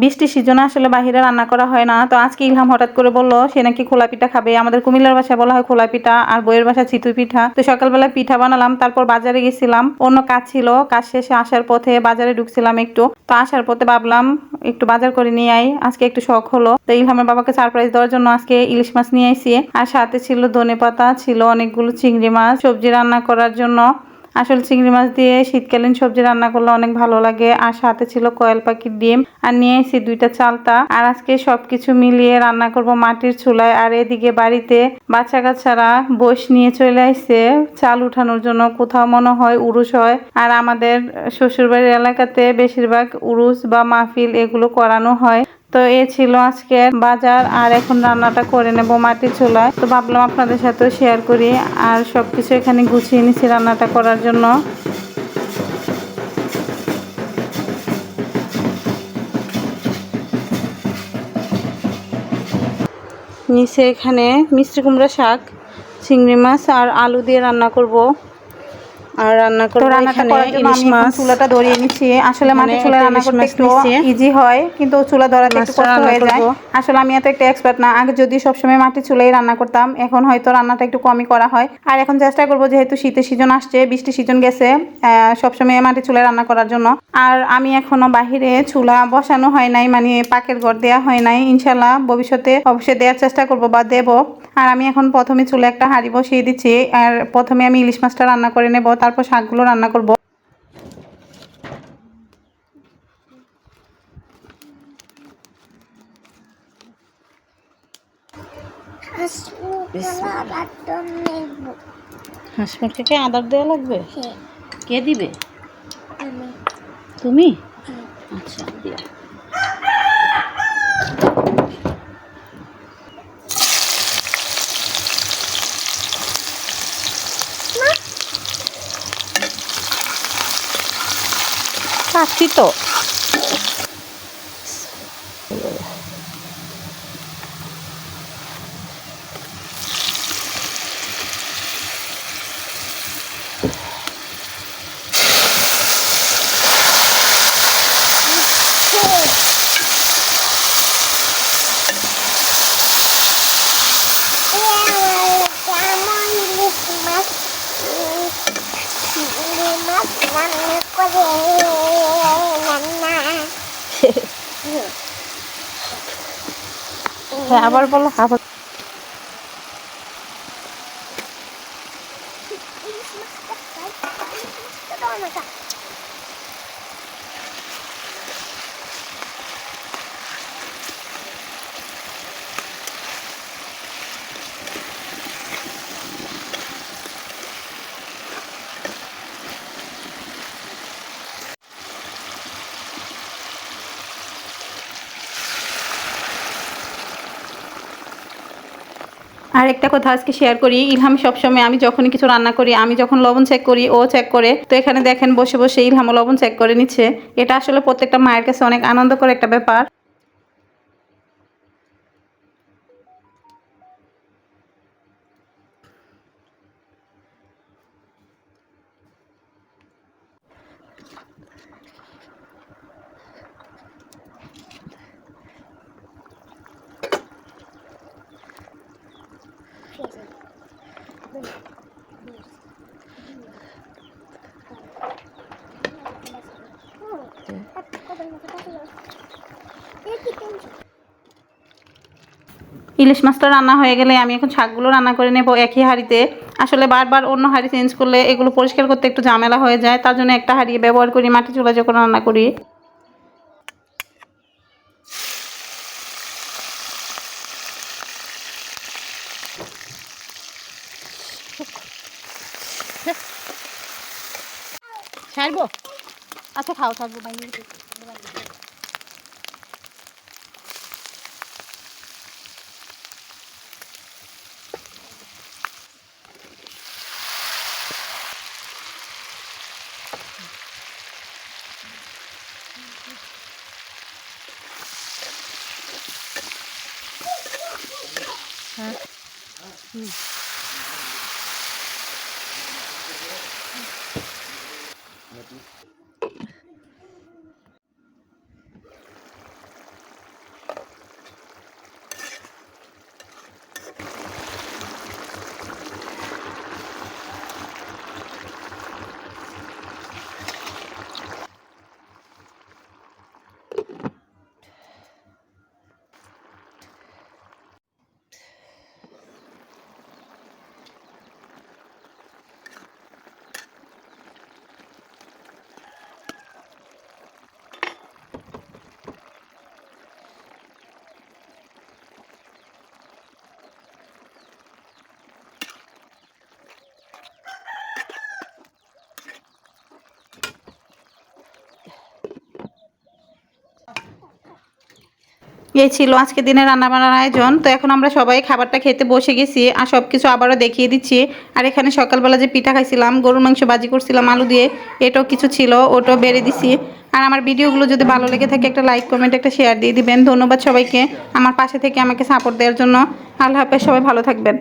বৃষ্টির সিজনে আসলে বাহিরে রান্না করা হয় না। তো আজকে ইলহাম হঠাৎ করে বলল, সে নাকি খোলা পিঠা খাবে? আমাদের কুমিল্লার বাসায় বলা হয় খোলা পিঠা, আর বইয়ের বাসা চিতই পিঠা। তো সকালবেলা পিঠা বানালাম, তারপর বাজারে গেছিলাম। অন্য কাজ ছিল, কাজ শেষে আসার পথে বাজারে ঢুকছিলাম একটু। তো আসার পথে ভাবলাম, একটু বাজার করে নিয়ে আই। আজকে একটু শখ হলো। তো ইলহামের বাবাকে সারপ্রাইজ দেওয়ার জন্য আজকে ইলিশ মাছ নিয়ে আইসি আর সাথে ছিল ধনে পাতা ছিল অনেকগুলো চিংড়ি মাছ, সবজি রান্না করার জন্য। আসলে চিংড়ি মাছ দিয়ে শীতকালীন সবজি রান্না করলে অনেক ভালো লাগে। আর সাথে ছিল কয়েল পাখির ডিম। আর নিয়ে এসেছি দুইটা চালতা। আর আজকে সবকিছু মিলিয়ে রান্না করব মাটির চুলায়। আর এদিকে বাড়িতে বাচ্চা কাচ্চারা বস নিয়ে চলে আসছে। চাল উঠানোর জন্য কোথাও মনে হয় উরুস হয়। আর আমাদের শ্বশুরবাড়ির এলাকাতে বেশিরভাগ উরুস বা মাহফিল এগুলো করানো হয়। তো এ ছিল আজকে বাজার, আর এখন রান্নাটা করে নেব মাটির চুলায়। তো ভাবলাম আপনাদের সাথেও শেয়ার করি, আর সব কিছু এখানে গুছিয়ে নিছি রান্নাটা করার জন্য। নিচে এখানে মিষ্টি কুমড়া শাক, চিংড়ি মাছ, আর আলু দিয়ে রান্না করব। আর রান্না করব এখানে ইলিশ মাছ। চুলাটা ধরিয়ে নিচ্ছি। আসলে মাটির চুলা রান্না করতে একটু ইজি হয় কিন্তু চুলা ধরাতে একটু কষ্ট হয়ে যায়। আসলে আমি এত একটা এক্সপার্ট না। আগে যদি সবসময় মাটির চুলাই রান্না করতাম এখন হয়তো রান্নাটা একটু কমই করা হয়। আর এখন চেষ্টা করব যেহেতু শীতের সিজন আসছে সিজন গেছে সবসময় মাটির চুলায় রান্না করার জন্য। আর আমি এখনও বাহিরে চুলা বসানো হয় নাই মানে পাকের ঘর দেওয়া হয় নাই। ইনশাল্লাহ ভবিষ্যতে অবশ্যই দেওয়ার চেষ্টা করব বা দেব। আর আমি এখন প্রথমে চুলে একটা হাঁড়ি বসিয়ে দিচ্ছি। আর প্রথমে আমি ইলিশ মাছটা রান্না করে নেব তারপর শাকগুলো রান্না করব। হাঁস মুরগিকে আদার দেওয়া লাগবে? কে দিবে? তুমি? আচ্ছা રાખી તો Mama, mama, mama, mama, mama, হ্যাঁ আবার বলো আবার আর একটা কথা আজকে শেয়ার করি। ইলহাম সবসময় আমি যখনই কিছু রান্না করি, আমি যখন লবণ চেক করি, ও চেক করে। তো এখানে দেখেন বসে বসে ইলহামও লবণ চেক করে নিচ্ছে। এটা আসলে প্রত্যেকটা মায়ের কাছে অনেক আনন্দকর একটা ব্যাপার। ইলিশ মাছটা রান্না হয়ে গেলে আমি এখন শাকগুলো রান্না করে নেব একই হাঁড়িতে। আসলে বারবার অন্য হাঁড়ি চেঞ্জ করলে এগুলো পরিষ্কার করতে একটু ঝামেলা হয়ে যায়, তার জন্য একটা হাঁড়ি ব্যবহার করি, মাটি চুলা যখন রান্না করি। Chai bo. A tu khao chai এই ছিল আজকে দিনে রান্না বান্নার আয়োজন। তো এখন আমরা সবাই খাবারটা খেতে বসে গেছি আর সব কিছু আবারও দেখিয়ে দিচ্ছি। আর এখানে সকালবেলা যে পিঠা খাইছিলাম, গরুর মাংস বাজি করছিলাম, আলু দিয়ে, এটাও কিছু ছিল, ওটাও বেড়ে দিছি। আর আমার ভিডিওগুলো যদি ভালো লেগে থাকে, একটা লাইক কমেন্ট একটা শেয়ার দিয়ে দিবেন। ধন্যবাদ সবাইকে আমার পাশে থেকে আমাকে সাপোর্ট দেওয়ার জন্য। আল্লাহ হাফেজ, সবাই ভালো থাকবেন।